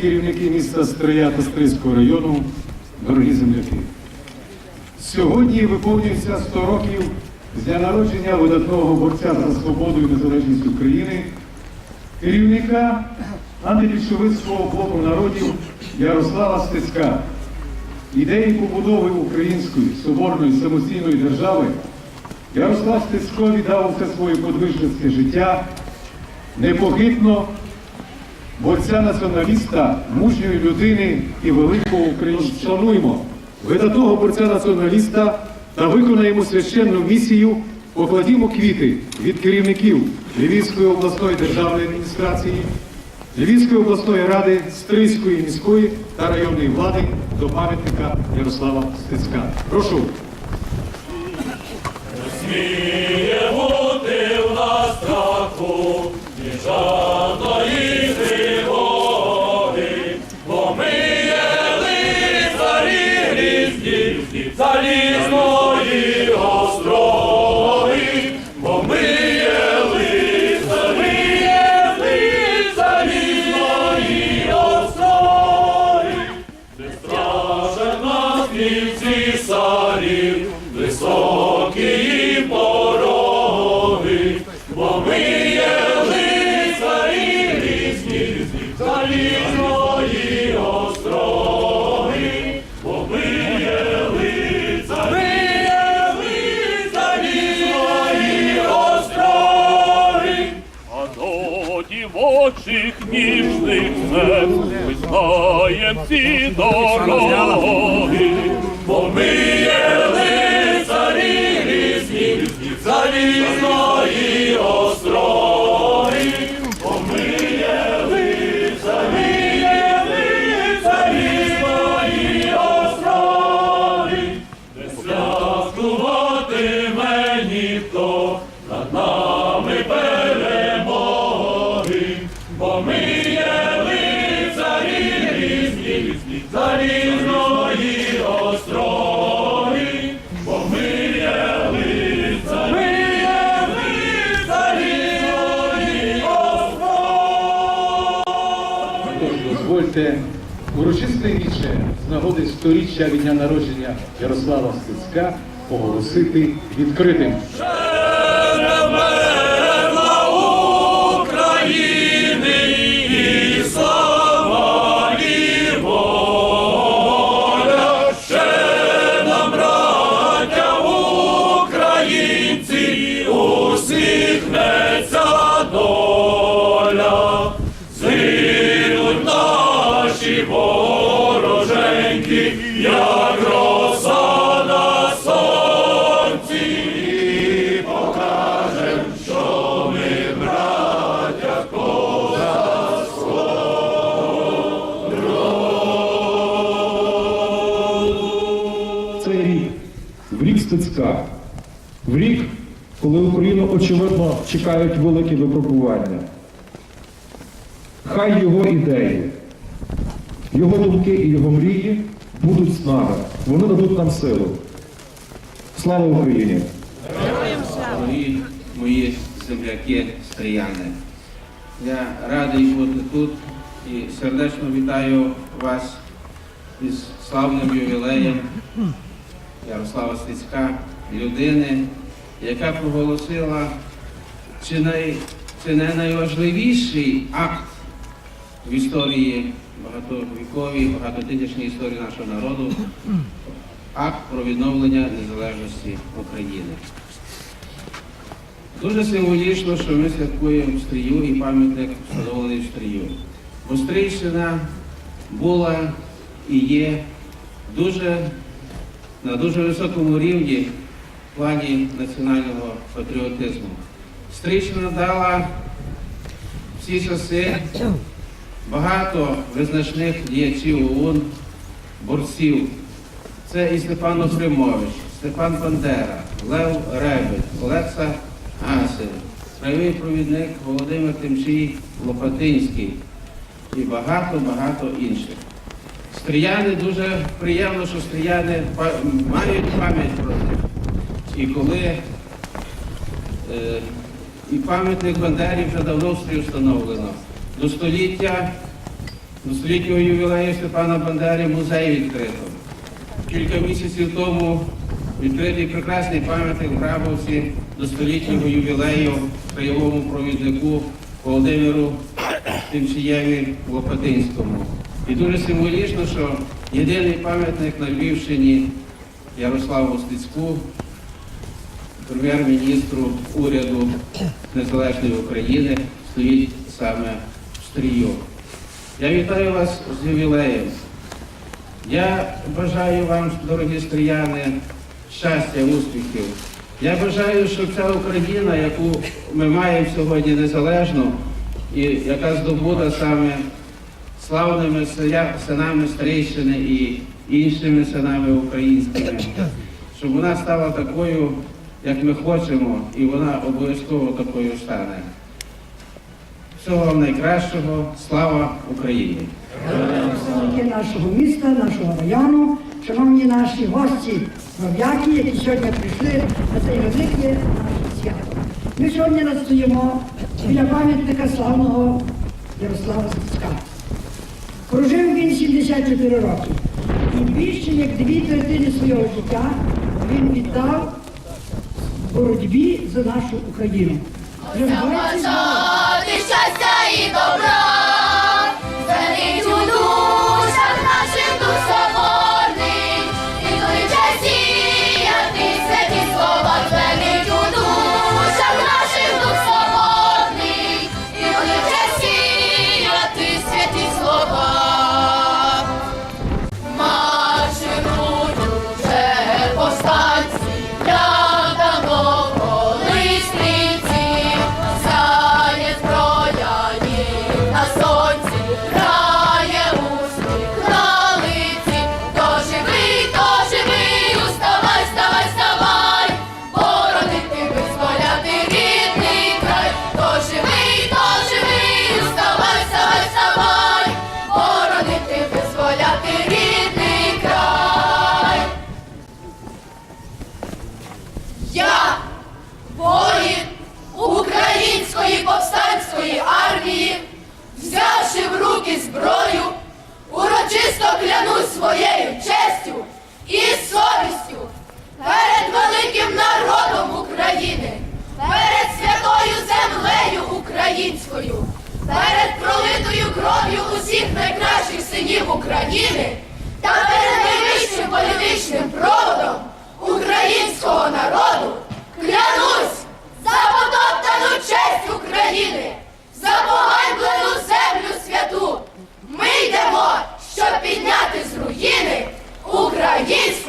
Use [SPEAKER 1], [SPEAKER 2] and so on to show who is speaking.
[SPEAKER 1] керівники міста Стрия та Стрийського району, дорогі земляки. Сьогодні виповнюється 100 років з дня народження видатного борця за свободу і незалежність України, керівника антибільшовицького блоку народів Ярослава Стецька. Ідеї побудови української соборної самостійної держави Ярослав Стецько віддав все своє подвижницьке життя непохитно борця націоналіста, мужньої людини і великого українця. Шануємо видатного борця націоналіста та виконаємо священну місію, покладімо квіти від керівників Львівської обласної державної адміністрації, Львівської обласної ради, Стрийської міської та районної влади до пам'ятника Ярослава Стецька. Прошу.
[SPEAKER 2] Бо ми є лицарі різні, залізної остроги, бо ми є лицарі, залізної остроги. А до дівочих ніжних серць ми знаєм ці дороги, бо ми є лицарі різні, залізної бо ми є лицарі різні, залізної остроги, бо ми є лицарі, ми є лицарі остроги.
[SPEAKER 1] Дозвольте урочисте віче з нагоди сторіччя від дня народження Ярослава Стецька оголосити відкритим.
[SPEAKER 2] Як роса на сонці. І покажем, що ми браття
[SPEAKER 3] Цей рік, в рік Стецька, в рік, коли Україну очевидно чекають великі випробування. Хай його ідеї, його думки і його мрії будуть з нами. Вони дадуть нам силу. Слава Україні!
[SPEAKER 4] Дорогі мої земляки стріяни. Я радий бути тут і сердечно вітаю вас із славним ювілеєм Ярослава Стецька, людини, яка проголосила чи, най, чи не найважливіший акт в історії багатовіковій, багатотисячній історії нашого народу, акт про відновлення незалежності України. Дуже символічно, що ми святкуємо Стрію і пам'ятник встановлений в Стрію. Бо Стрийщина була і є дуже на дуже високому рівні в плані національного патріотизму. Стрийщина дала всі часи багато визначних діячів ОУН, борців. Це і Степан Охримович, Степан Бандера, Лев Ребель, Олекса Гасин, краєвий провідник Володимир Тимчий Лопатинський і багато-багато інших. Стріяни дуже приємно, що стріяни мають пам'ять про них. І коли е, і пам'ятник Бандері вже давно встановлено. До століття до століття ювілею Степана Бандери музей відкрито. Кілька місяців тому відкритий прекрасний пам'ятник в Грабовці до столітнього ювілею краєвому провіднику Володимиру Тимчієві Лопатинському. І дуже символічно, що єдиний пам'ятник на Львівщині Ярославу Стецьку, прем'єр-міністру уряду Незалежної України, стоїть саме в Я вітаю вас з ювілеєм. Я бажаю вам, дорогі стріяни, щастя, успіхів. Я бажаю, щоб ця Україна, яку ми маємо сьогодні незалежну, і яка здобута саме славними синами Стрийщини і іншими синами українськими, щоб вона стала такою, як ми хочемо, і вона обов'язково такою стане. Всього вам найкращого, слава Україні!
[SPEAKER 5] нашого міста, нашого району, шановні наші гості, громадяки, які сьогодні прийшли на цей велике наше свято. Ми сьогодні настоїмо біля пам'ятника славного Ярослава Стецька. Прожив він 74 роки. І більше як дві третини свого життя він віддав боротьбі за нашу Україну. Вже 20 років
[SPEAKER 6] щастя і добра, України та перед найвищим політичним проводом українського народу клянусь за потоптану честь України, за поганьблену землю святу. Ми йдемо, щоб підняти з руїни українську.